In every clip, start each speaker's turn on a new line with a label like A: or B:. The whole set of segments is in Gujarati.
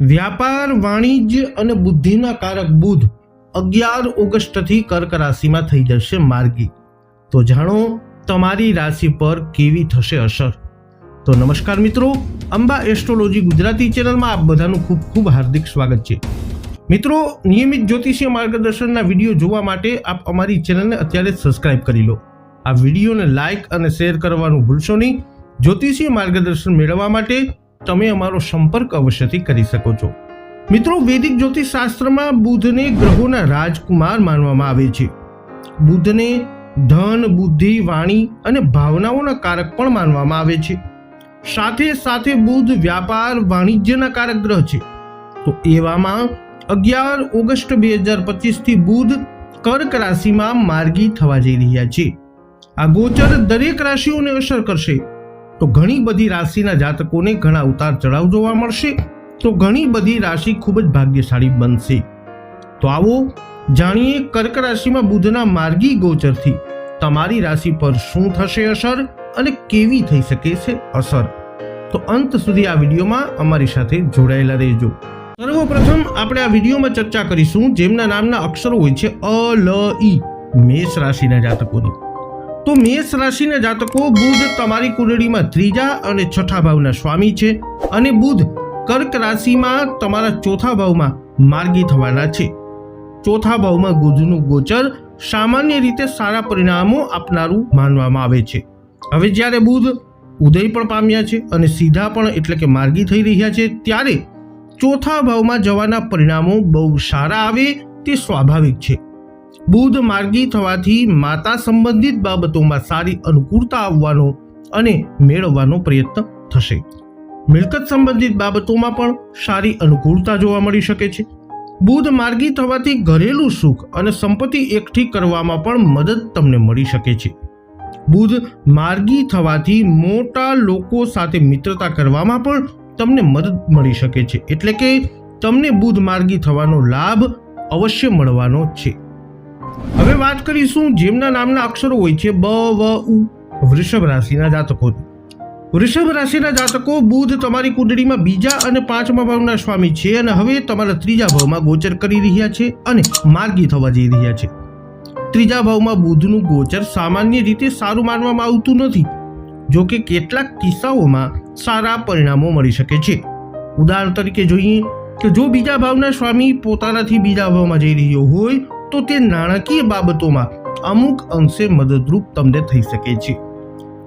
A: વ્યાપાર, વાણિજ્ય અને બુદ્ધિના કારક બુધ અગિયાર ઓગસ્ટથી કર્ક રાશિમાં થઈ જશે માર્ગી. તો જાણો, તમારી રાશિ પર કેવી થશે અસર. તો નમસ્કાર મિત્રો, અંબા એસ્ટ્રોલોજી ગુજરાતી ચેનલમાં આપ બધાનું ખૂબ ખૂબ હાર્દિક સ્વાગત છે. મિત્રો, નિયમિત જ્યોતિષીય માર્ગદર્શનના વીડિયો જોવા માટે આપ અમારી ચેનલને અત્યારે જ સબસ્ક્રાઇબ કરી લો. આ વિડીયોને લાઇક અને શેર કરવાનું ભૂલશો નહીં. જ્યોતિષીય માર્ગદર્શન મેળવવા માટે તમે અમારો સંપર્ક અવશ્યથી કરી શકો છો. મિત્રો, વૈદિક જ્યોતિષ શાસ્ત્રમાં બુધને ગ્રહોના રાજકુમાર માનવામાં આવે છે. બુધને ધન, બુદ્ધિ, વાણી અને ભાવનાઓના કારક પણ માનવામાં આવે છે. સાથે સાથે બુધ વ્યાપાર, વાણિજ્યના કારક ગ્રહ છે. તો એવામાં અગિયાર ઓગસ્ટ બે હજાર પચીસથી બુધ કર્ક રાશિમાં માર્ગી થવા જઈ રહ્યા છે. આ ગોચર દરેક રાશિઓને અસર કરશે. તો ઘણી બધી રાશિના જાતકોને ઘણા ઉતાર ચઢાવ જોવા મળશે. તો ઘણી બધી રાશિ ખૂબ જ ભાગ્યશાળી બનશે. તો આવો જાણીએ કર્ક રાશિમાં બુધના માર્ગી ગોચરથી તમારી રાશિ પર શું થશે અસર અને કેવી થઈ શકે છે અસર. તો અંત સુધી આ વિડીયોમાં અમારી સાથે જોડાયેલા રહેજો. સર્વપ્રથમ આપણે આ વિડીયોમાં ચર્ચા કરીશું જેમના નામના અક્ષરો હોય છે અ, લ, ઈ, મેષ રાશિના જાતકોની. તો મેષ રાશિના જાતકો બુધ તમારી કુંડળીમાં ત્રીજા અને છઠ્ઠા ભાવના સ્વામી છે અને બુધ કર્ક રાશિમાં તમારા ચોથા ભાવમાં માર્ગી થવાના છે. ચોથા ભાવમાં બુધનું ગોચર સામાન્ય રીતે સારા પરિણામો આપનારું માનવામાં આવે છે. હવે જ્યારે બુધ ઉદય પણ પામ્યા છે અને સીધા પણ એટલે કે માર્ગી થઈ રહ્યા છે, ત્યારે ચોથા ભાવમાં જવાના પરિણામો બહુ સારા આવે તે સ્વાભાવિક છે. બુધ માર્ગી થવાથી માતા સંબંધિત બાબતોમાં સારી અનુકૂળતા આવવાનો અને મેળવવાનો પ્રયત્ન થશે. મિલકત સંબંધિત બાબતોમાં પણ સારી અનુકૂળતા જોવા મળી શકે છે. બુધ માર્ગી થવાથી ઘરેલું સુખ અને સંપત્તિ એકઠી કરવામાં પણ મદદ તમને મળી શકે છે. બુધ માર્ગી થવાથી મોટા લોકો સાથે મિત્રતા કરવામાં પણ તમને મદદ મળી શકે છે. એટલે કે તમને બુધ માર્ગી થવાનો લાભ અવશ્ય મળવાનો છે. હવે વાત કરીશું જેમના નામના અક્ષરો હોય છે બ, વ, ઉ, વૃષભ રાશિના જાતકોની વૃષભ રાશિના જાતકો બુધ તમારી કુંડળીમાં બીજા અને પાંચમા ભાવના સ્વામી છે અને હવે તમારા ત્રીજા ભાવમાં ગોચર કરી રહ્યા છે અને માર્ગી થવા જઈ રહ્યા છે. ત્રીજા ભાવમાં બુધનું ગોચર સામાન્ય રીતે સારું માનવામાં આવતું નથી, જો કે કેટલાક કિસ્સાઓમાં સારા પરિણામો મળી શકે છે. ઉદાહરણ તરીકે જોઈએ કે જો બીજા ભાવના સ્વામી પોતાનાથી બીજા ભાવમાં જઈ રહ્યો હોય તો તે નાણાકીય બાબતોમાં અમુક અંશે મદદરૂપ તમને થઈ શકે છે.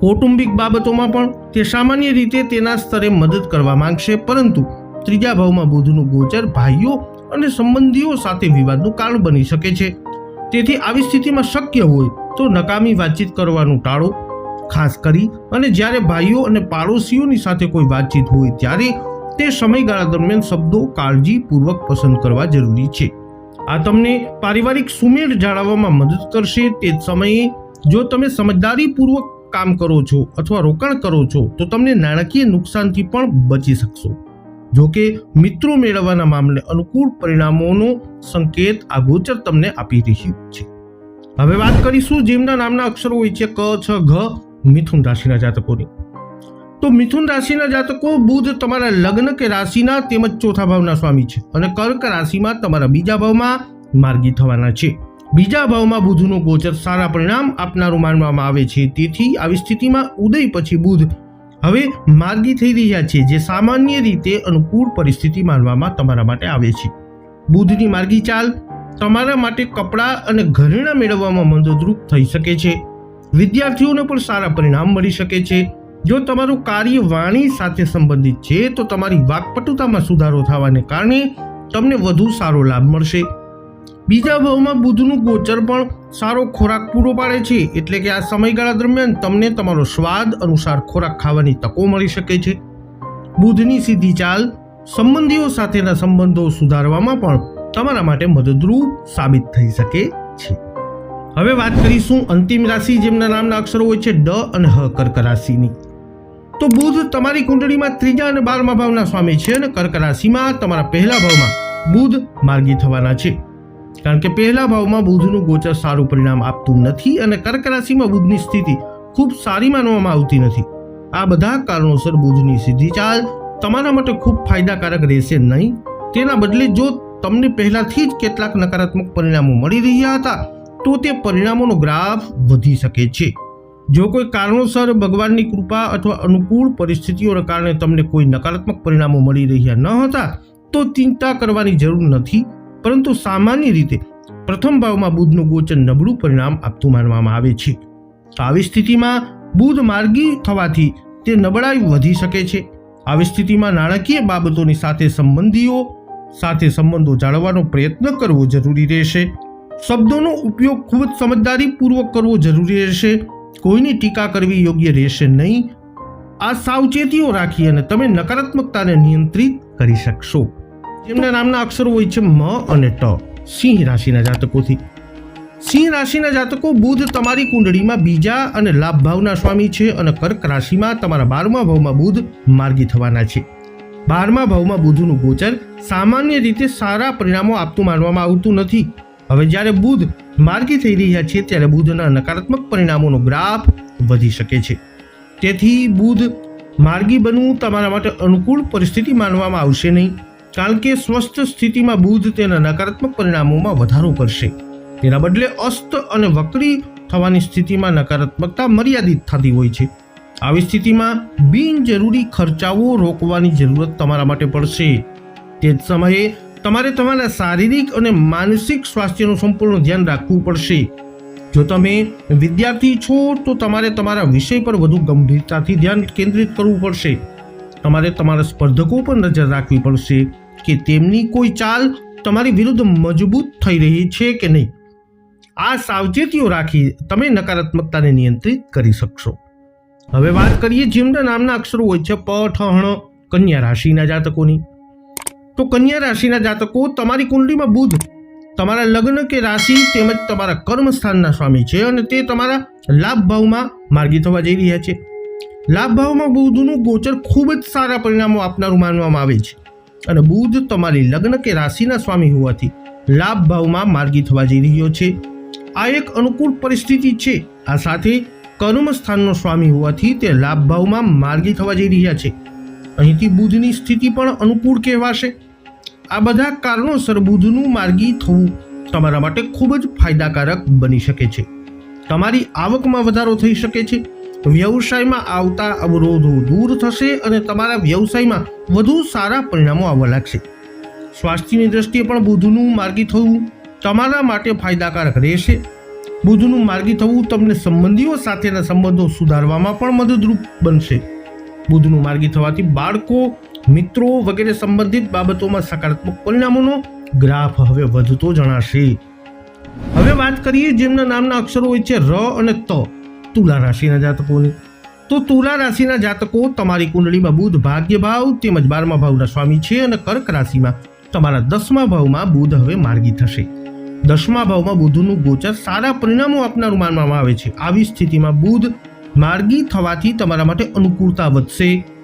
A: કૌટુંબિક બાબતોમાં પણ તે સામાન્ય રીતે તેના સ્તરે મદદ કરવા માંગશે, પરંતુ ત્રીજા ભાવમાં બુધનું ગોચર ભાઈઓ અને સંબંધીઓ સાથે વિવાદનું કારણ બની શકે છે. તેથી આવી સ્થિતિમાં શક્ય હોય તો નકામી વાતચીત કરવાનું ટાળો, ખાસ કરી અને જ્યારે ભાઈઓ અને પાડોશીઓની સાથે કોઈ વાતચીત હોય ત્યારે તે સમયગાળા દરમિયાન શબ્દો કાળજીપૂર્વક પસંદ કરવા જરૂરી છે. આ તમને પારિવારિક સુમેળ જાળવવામાં મદદ કરશે. તે સમયે જો તમે સમજદારીપૂર્વક કામ કરો છો અથવા રોકાણ કરો છો, તો તમને નાણાકીય નુકસાનથી પણ બચી શકશો. જો કે મિત્રો મેળવવાના મામલે અનુકૂળ પરિણામોનો સંકેત આ ગોચર તમને આપી રહ્યું છે. હવે વાત કરીશું જેમના નામના અક્ષરો હોય છે ક, છ, ઘ, મિથુન રાશિના જાતકોની. તો મિથુન રાશિના જાતકો બુધ તમારા લગ્ન કે રાશિના તેમજ ચોથા ભાવના સ્વામી છે અને કર્ક રાશિમાં તમારા બીજા ભાવમાં માર્ગી થવાના છે. બીજા ભાવમાં બુધનું ગોચર સારા પરિણામ આપનારું માનવામાં આવે છે. તેથી આવી સ્થિતિમાં ઉદય પછી બુધ હવે માર્ગી થઈ રહ્યા છે, જે સામાન્ય રીતે અનુકૂળ પરિસ્થિતિ માનવામાં તમારા માટે આવે છે. બુધની માર્ગી ચાલ તમારા માટે કપડાં અને ઘરેણાં મેળવવામાં મદદરૂપ થઈ શકે છે. વિદ્યાર્થીઓને પણ સારા પરિણામ મળી શકે છે. જો તમારું કાર્ય વાણી સાથે સંબંધિત છે, તો તમારી વાકપટુતામાં સુધારો થવાને કારણે તમને વધુ સારો લાભ મળશે. બીજા ભાવમાં બુધનું ગોચર પણ સારો ખોરાક પૂરો પાડે છે, એટલે કે આ સમયગાળા દરમિયાન તમને તમારો સ્વાદ અનુસાર ખોરાક ખાવાની તકો મળી શકે છે. બુધની સીધી ચાલ સંબંધીઓ સાથેના સંબંધો સુધારવામાં પણ તમારા માટે મદદરૂપ સાબિત થઈ શકે છે. હવે વાત કરીશું અંતિમ રાશિ, જેમના નામના અક્ષરો હોય છે, ડ અને હ કર્ક રાશિની. તો બુધ તમારી કુંડળીમાં ત્રીજા અને બારમા ભાવના સ્વામી છે અને કર્ક રાશિમાં તમારા પહેલા ભાવમાં બુધ માર્ગી થવાના છે. કારણ કે પહેલા ભાવમાં બુધનું ગોચર સારું પરિણામ આપતું નથી અને કર્ક રાશિમાં બુધની સ્થિતિ ખૂબ સારી માનવામાં આવતી નથી. આ બધા કારણોસર બુધની સીધી ચાલ તમારા માટે ખૂબ ફાયદાકારક રહેશે નહીં. તેના બદલે જો તમને પહેલાથી જ કેટલાક નકારાત્મક પરિણામો મળી રહ્યા હતા, તો તે પરિણામોનો ગ્રાફ વધી શકે છે. જો કોઈ કારણોસર ભગવાનની કૃપા અથવા અનુકૂળ પરિસ્થિતિઓના કારણે તમને કોઈ નકારાત્મક પરિણામો મળી રહ્યા ન હતા, તો ચિંતા કરવાની જરૂર નથી. પરંતુ સામાન્ય રીતે પ્રથમ ભાવમાં બુધનું ગોચર નબળું પરિણામ આપતું માનવામાં આવે છે. આવી સ્થિતિમાં બુધ માર્ગી થવાથી તે નબળાઈ વધી શકે છે. આવી સ્થિતિમાં નાણાકીય બાબતોની સાથે સંબંધીઓ સાથે સંબંધો જાળવવાનો પ્રયત્ન કરવો જરૂરી રહેશે. શબ્દોનો ઉપયોગ ખૂબ જ સમજદારીપૂર્વક કરવો જરૂરી રહેશે. કોઈની ટીકા કરવી યોગ્ય રહેશે નહીં. આ સાવચેતીઓ રાખી અને તમે નકારાત્મકતાને નિયંત્રિત કરી શકશો. જેમના નામના અક્ષરો હોય છે મ અને ટ. સિંહ રાશિના જાતકોથી. સિંહ રાશિના જાતકો બુધ તમારી કુંડળીમાં બીજા અને લાભ ભાવના સ્વામી છે અને કર્ક રાશિમાં તમારા બારમા ભાવમાં બુધ માર્ગી થવાના છે. બારમા ભાવમાં બુધનું ગોચર સામાન્ય રીતે સારા પરિણામો આપતું માનવામાં આવતું નથી. હવે જ્યારે બુધ માર્ગી થઈ રહ્યા છે, ત્યારે બુધના નકારાત્મક પરિણામોનો ગ્રાફ વધી શકે છે. તેથી બુધ માર્ગી બનવું તમારા માટે અનુકૂળ પરિસ્થિતિ માનવામાં આવશે નહીં, કારણ કે સ્વસ્થ સ્થિતિમાં બુધ તેના નકારાત્મક પરિણામોમાં વધારો કરશે. તેના બદલે અસ્ત અને વક્રી થવાની સ્થિતિમાં નકારાત્મકતા મર્યાદિત થતી હોય છે. આવી સ્થિતિમાં બિનજરૂરી ખર્ચાઓ રોકવાની જરૂરત તમારા માટે પડશે. તે જ સમયે તમારે તમારા શારીરિક અને માનસિક સ્વાસ્થ્યનું સંપૂર્ણ ધ્યાન રાખવું પડશે. જો તમે વિદ્યાર્થી છો, તો તમારે તમારા વિષય પર વધુ ગંભીરતાથી ધ્યાન કેન્દ્રિત કરવું પડશે. તમારે તમારા સ્પર્ધકો પર નજર રાખવી પડશે કે તેમની કોઈ ચાલ તમારી વિરુદ્ધ મજબૂત થઈ રહી છે કે નહીં. આ સાવચેતીઓ રાખી તમે નકારાત્મકતાને નિયંત્રિત કરી શકશો. હવે વાત કરીએ જેમના નામના અક્ષરો હોય છે, પ, ઠ હણ કન્યા રાશિના જાતકોની. તો કન્યા રાશિના જાતકો, તમારી કુંડલીમાં બુધ. તમારા લગ્ન કે રાશિ તેમજ તમારા કર્મસ્થાનના સ્વામી છે અને તે તમારા લાભ ભાવમાં માર્ગી થવા જઈ રહ્યા છે. લાભ ભાવમાં બુધનું ગોચર ખૂબ જ સારા પરિણામો આપનારું માનવામાં આવે છે. અને બુધ તમારી લગ્ન કે રાશિના સ્વામી હોવાથી લાભ ભાવમાં માર્ગી થવા જઈ રહ્યો છે. આ એક અનુકૂળ પરિસ્થિતિ છે. આ સાથે કર્મસ્થાનનો સ્વામી હોવાથી તે લાભ ભાવમાં માર્ગી થવા જઈ રહ્યા છે. અહીંથી બુધની સ્થિતિ પણ અનુકૂળ કહેવાશે. આ બધા કારણોસર બુધનું માર્ગી થવું તમારા માટે ખૂબ જ ફાયદાકારક બની શકે છે. તમારી આવકમાં વધારો થઈ શકે છે. વ્યવસાયમાં આવતા અવરોધો દૂર થશે અને તમારા વ્યવસાયમાં વધુ સારા પરિણામો આવવા લાગશે. સ્વાસ્થ્યની દ્રષ્ટિએ પણ બુધનું માર્ગી થવું તમારા માટે ફાયદાકારક રહેશે. બુધનું માર્ગી થવું તમને સંબંધીઓ સાથેના સંબંધો સુધારવામાં પણ મદદરૂપ બનશે. બુધનું માર્ગી થવાથી બાળકો મિત્રો, વગેરે સંબંધિત બાબતોમાં સકારાત્મક પરિણામોનો ગ્રાફ હવે વધતો જણાશે. હવે વાત કરીએ જેમના નામના અક્ષરો હોય છે ર અને ત. તુલા રાશિના જાતકોની. તો તુલા રાશિના જાતકો તમારી કુંડળીમાં બુધ ભાગ્ય ભાવ તેમજ બારમા ભાવના સ્વામી છે અને કર્ક રાશિમાં તમારા દસમા ભાવમાં બુધ હવે માર્ગી થશે. દસમા ભાવમાં બુધનું ગોચર સારા પરિણામો આપનારું માનવામાં આવે છે. આવી સ્થિતિમાં બુધ માર્ગી થવાથી તમારા માટે અનુકૂળતા વધશે.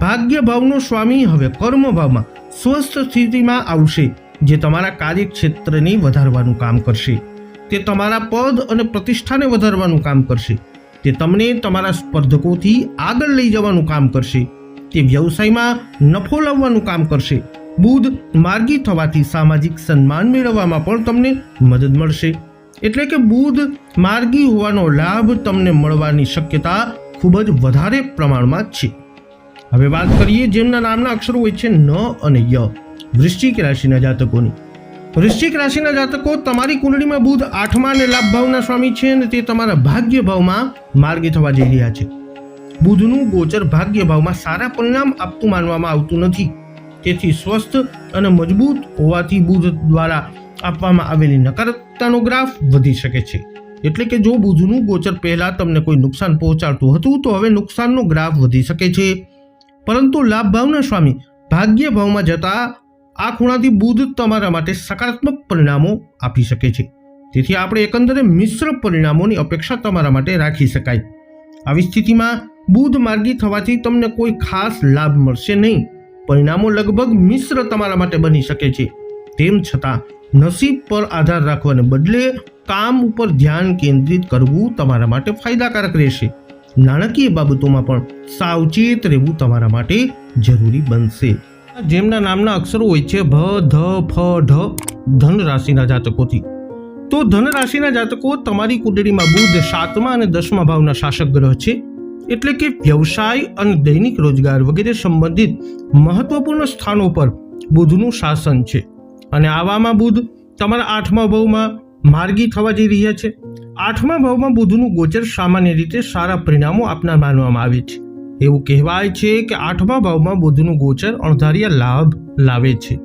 A: ભાગ્ય ભાવનો સ્વામી હવે કર્મ ભાવમાં સ્વસ્થ સ્થિતિમાં આવશે, જે તમારા કાર્યક્ષેત્રને વધારવાનું કામ કરશે. તે તમારા પદ અને પ્રતિષ્ઠાને વધારવાનું કામ કરશે. તે તમને તમારા સ્પર્ધકોથી આગળ લઈ જવાનું કામ કરશે. તે વ્યવસાયમાં નફો લાવવાનું કામ કરશે. બુધ માર્ગી થવાથી સામાજિક સન્માન મેળવવામાં પણ તમને મદદ મળશે. એટલે કે બુધ માર્ગી હોવાનો લાભ તમને મળવાની શક્યતા ખૂબ જ વધારે પ્રમાણમાં છે. હવે વાત કરીએ જેમના નામના અક્ષરો હોય છે ન અને ય. વૃશ્ચિક રાશિના જાતકોની. વૃશ્ચિક રાશિના જાતકો તમારી કુંડળીમાં બુધ આઠમા અને લાભ ભાવના સ્વામી છે અને તે તમારા ભાગ્ય ભાવમાં માર્ગી થવા જઈ રહ્યા છે. બુધનું ગોચર ભાગ્ય ભાવમાં સારા પરિણામ આપતું માનવામાં આવતું નથી. તેથી સ્વસ્થ અને મજબૂત હોવાથી બુધ દ્વારા આપવામાં આવેલી નકારાત્મકતાનો ગ્રાફ વધી શકે છે. એટલે કે જો બુધનું ગોચર પહેલાં તમને કોઈ નુકસાન પહોંચાડતું હતું, તો હવે નુકસાનનો ગ્રાફ વધી શકે છે. પરંતુ લાભ ભાવના સ્વામી, ભાગ્ય ભાવમાં જતા આ ખૂણાથી બુધ તમારા માટે સકારાત્મક પરિણામો આપી શકે છે. તેથી આપણે એકંદરે મિશ્ર પરિણામોની અપેક્ષા તમારા માટે રાખી શકાય. આવી સ્થિતિમાં બુધ માર્ગી થવાથી તમને કોઈ ખાસ લાભ મળશે નહીં. પરિણામો લગભગ મિશ્ર તમારા માટે બની શકે છે. તેમ છતાં, નસીબ પર આધાર રાખવાને બદલે કામ ઉપર ધ્યાન કેન્દ્રિત કરવું તમારા માટે ફાયદાકારક રહેશે. નાણાકીય બાબતોમાં પણ સાવચેત રહેવું તમારા માટે જરૂરી બનશે. જેમના નામના અક્ષરો હોય છે ભ, ધ, ફ, ઢ, ધન રાશિના જાતકોથી. તો ધન રાશિના જાતકો તમારી કુંડળીમાં બુધ, સાતમા અને દસમા ભાવના શાસક ગ્રહ છે. એટલે કે વ્યવસાય અને દૈનિક રોજગાર વગેરે સંબંધિત મહત્વપૂર્ણ સ્થાનો પર બુધનું શાસન છે. અને આવામાં બુધ તમારા આઠમા ભાવમાં માર્ગી થવા જઈ રહ્યા છે. આઠમા ભાવમાં બુધનું ગોચર સામાન્ય રીતે સારા પરિણામો આપનાર માનવામાં આવે છે. એવું કહેવાય છે કે આઠમા ભાવમાં બુધનું ગોચર અણધાર્યા લાભ લાવે છે.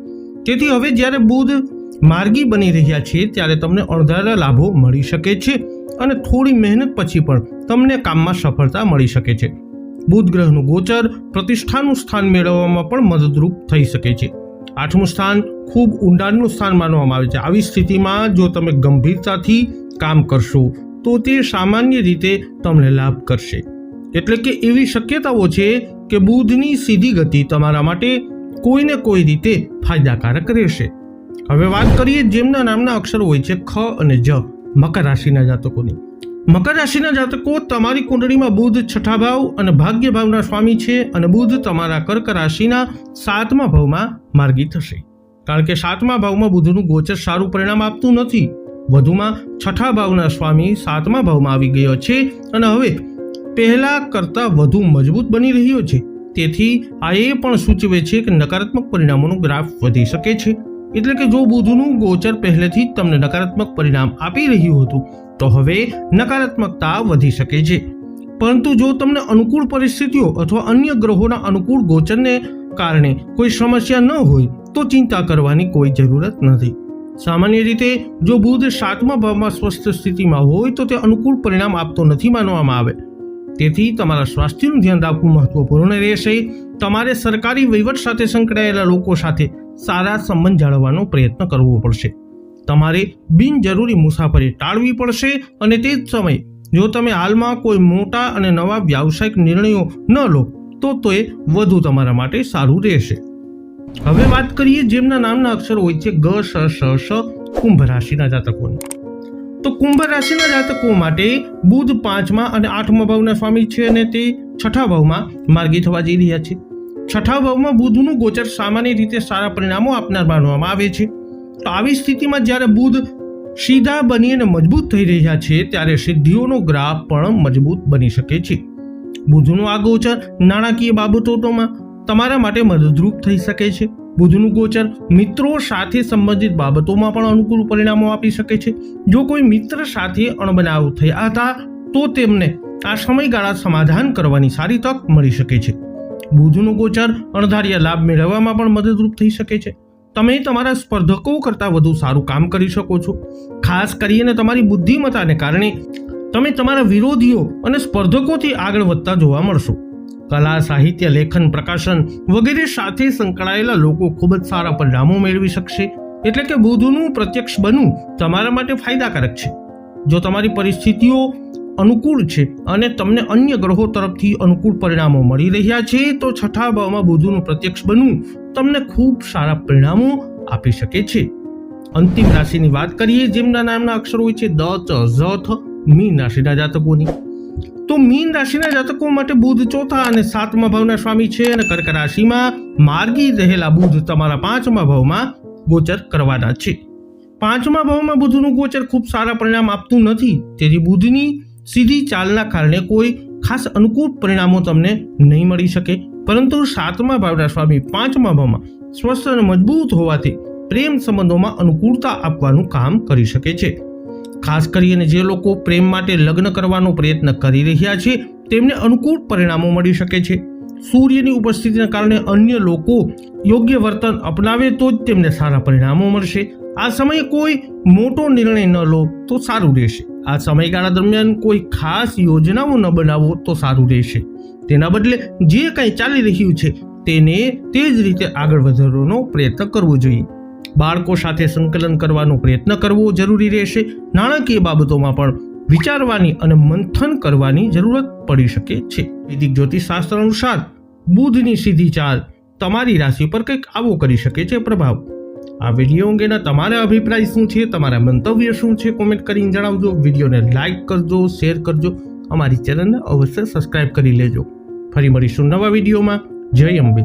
A: તેથી હવે જ્યારે બુધ માર્ગી બની રહ્યા છે, ત્યારે તમને અણધાર્યા લાભો મળી શકે છે અને થોડી મહેનત પછી પણ તમને કામમાં સફળતા મળી શકે છે. બુધ ગ્રહનું ગોચર પ્રતિષ્ઠાનું સ્થાન મેળવવામાં પણ મદદરૂપ થઈ શકે છે. આઠમું સ્થાન ખૂબ ઊંડાણનું સ્થાન માનવામાં આવે છે. આવી સ્થિતિમાં જો તમે ગંભીરતાથી કામ કરશો, તો તે સામાન્ય રીતે તમને લાભ કરશે. એટલે કે એવી શક્યતાઓ છે કે બુધની સીધી ગતિ તમારા માટે કોઈને કોઈ રીતે ફાયદાકારક રહેશે. હવે વાત કરીએ જેમના નામના અક્ષરો હોય છે, ખ અને જ, મકર રાશિના જાતકોની. મકર રાશિના જાતકો તમારી કુંડળીમાં બુધ, છઠ્ઠા ભાવ અને ભાગ્ય ભાવના સ્વામી છે અને બુધ તમારા કર્ક રાશિના સાતમા ભાવમાં માર્ગી થશે. કારણ કે સાતમા ભાવમાં બુધનું ગોચર સારું પરિણામ આપતું નથી. વધુમાં છઠ્ઠા ભાવના સ્વામી સાતમા ભાવમાં આવી ગયો છે અને હવે પહેલા કરતાં વધુ મજબૂત બની રહ્યો છે. તેથી આ એ પણ સૂચવે છે કે નકારાત્મક પરિણામોનો ગ્રાફ વધી શકે છે. એટલે કે જો બુધનું ગોચર પહેલેથી જ તમને નકારાત્મક પરિણામ આપી રહ્યું હતું, તો હવે નકારાત્મકતા વધી શકે છે. પરંતુ જો તમને અનુકૂળ પરિસ્થિતિઓ અથવા અન્ય ગ્રહોના અનુકૂળ ગોચરને કારણે કોઈ સમસ્યા ન હોય, તો ચિંતા કરવાની કોઈ જરૂરત નથી. સામાન્ય રીતે, જો બુધ સાતમા ભાવમાં સ્વસ્થ સ્થિતિમાં હોય, તો તે અનુકૂળ પરિણામ આપતો નથી માનવામાં આવે. તેથી તમારા સ્વાસ્થ્યનું ધ્યાન રાખવું મહત્વપૂર્ણ રહેશે. તમારે સરકારી વહીવટ સાથે સંકળાયેલા લોકો સાથે સારા સંબંધ જાળવવાનો પ્રયત્ન કરવો પડશે. તમારે બિનજરૂરી મુસાફરી ટાળવી પડશે અને તે જ સમયે જો તમે હાલમાં કોઈ મોટા અને નવા વ્યાવસાયિક નિર્ણયો ન લો, તો તે વધુ તમારા માટે સારું રહેશે. હવે વાત કરીએ જેમના નામના અક્ષરો હોય છે ગ, સ સ સ, કુંભ રાશિના જાતકોની. તો કુંભ રાશિના જાતકો માટે બુધ પાંચમા અને આઠમા ભાવના સ્વામી છે અને તે છઠ્ઠા ભાવમાં માર્ગી થવા જઈ રહ્યા છે. છઠ્ઠા ભાવમાં બુધનું ગોચર સામાન્ય રીતે સારા પરિણામો આપનાર માનવામાં આવે છે. તો આવી સ્થિતિમાં જ્યારે બુધ સીધા બની અને મજબૂત થઈ રહ્યા છે, ત્યારે સિદ્ધિઓનો ગ્રાફ પણ મજબૂત બની શકે છે. બુધનું આ ગોચર નાણાકીય બાબતોમાં તમારા માટે મદદરૂપ થઈ શકે છે. બુધનું ગોચર મિત્રો સાથે સંબંધિત બાબતોમાં પણ અનુકૂળ પરિણામો આપી શકે છે. જો કોઈ મિત્ર સાથે અણબનાવ થયા હતા, તો તેમને આ સમયગાળા સમાધાન કરવાની સારી તક મળી શકે છે. બુધનું ગોચર અણધાર્યા લાભ મેળવવામાં પણ મદદરૂપ થઈ શકે છે. તમે તમારા સ્પર્ધકો કરતાં વધુ સારું કામ કરી શકો છો. ખાસ કરીને તમારી બુદ્ધિમત્તાને કારણે તમે તમારા વિરોધીઓ અને સ્પર્ધકોથી આગળ વધતા જોવા મળશો. કલા, સાહિત્ય, લેખન, પ્રકાશન વગેરે સાથે સંકળાયેલા લોકો ખૂબ જ સારા પરિણામો મેળવી શકશે. એટલે કે બુધનું પ્રત્યક્ષ બનવું તમારા માટે ફાયદાકારક છે. જો તમારી પરિસ્થિતિઓ અનુકૂળ છે અને તમને અન્ય ગ્રહો તરફથી અનુકૂળ પરિણામો મળી રહ્યા છે, તો છઠ્ઠા ભાવમાં બુધનું પ્રત્યક્ષ બનવું તમને ખૂબ સારા પરિણામો આપી શકે છે. અંતિમ રાશિની વાત કરીએ, જેમના નામના અક્ષરો હોય છે દ ચ ઝ મીન રાશિના જાતકોની. તો મીન રાશિના જાતકો માટે બુધ ચોથા અને સાતમા ભાવના સ્વામી છે અને કર્ક રાશિમાં માર્ગી રહેલા બુધ તમારા પાંચમા ભાવમાં ગોચર કરવાના છે. પાંચમા ભાવમાં બુધનું ગોચર ખૂબ સારા પરિણામ આપતું નથી, તેથી બુધની સીધી ચાલના કારણે કોઈ ખાસ અનુકૂળ પરિણામો તમને નહીં મળી શકે. પરંતુ સાતમા ભાવના સ્વામી પાંચમા ભાવમાં સ્વસ્થ અને મજબૂત હોવાથી પ્રેમ સંબંધોમાં અનુકૂળતા આપવાનું કામ કરી શકે છે. ખાસ કરીને જે લોકો પ્રેમ માટે લગ્ન કરવાનો પ્રયત્ન કરી રહ્યા છે, તેમને અનુકૂળ પરિણામો મળી શકે છે. સૂર્યની ઉપસ્થિતિના કારણે અન્ય લોકો યોગ્ય વર્તન અપનાવે તો જ તેમને સારા પરિણામો મળશે. આ સમયે કોઈ મોટો નિર્ણય ન લો તો સારું રહેશે. આ સમયગાળા દરમિયાન કોઈ ખાસ યોજનાઓ ન બનાવો તો સારું રહેશે. તેના બદલે જે કંઈ ચાલી રહ્યું છે તેને તે જ રીતે આગળ વધારવાનો પ્રયત્ન કરવો જોઈએ. બાળકો સાથે સંકલન કરવાનો પ્રયત્ન કરવો જરૂરી રહેશે. નાણાકીય બાબતોમાં પણ વિચારવાની અને મંથન કરવાની જરૂરત પડી શકે છે. વૈદિક જ્યોતિષશાસ્ત્ર અનુસાર બુધની સીધી ચાલ તમારી રાશિ પર કંઈક આવો કરી શકે છે પ્રભાવ. આ વીડિયો અંગેના તમારા અભિપ્રાય શું છે, તમારા મંતવ્ય શું છે કોમેન્ટ કરીને જણાવજો. વિડીયોને લાઇક કરજો શેર કરજો. અમારી ચેનલને અવશ્ય સબસ્ક્રાઇબ કરી લેજો. ફરી મળીશું નવા વિડીયોમાં. જય અંબે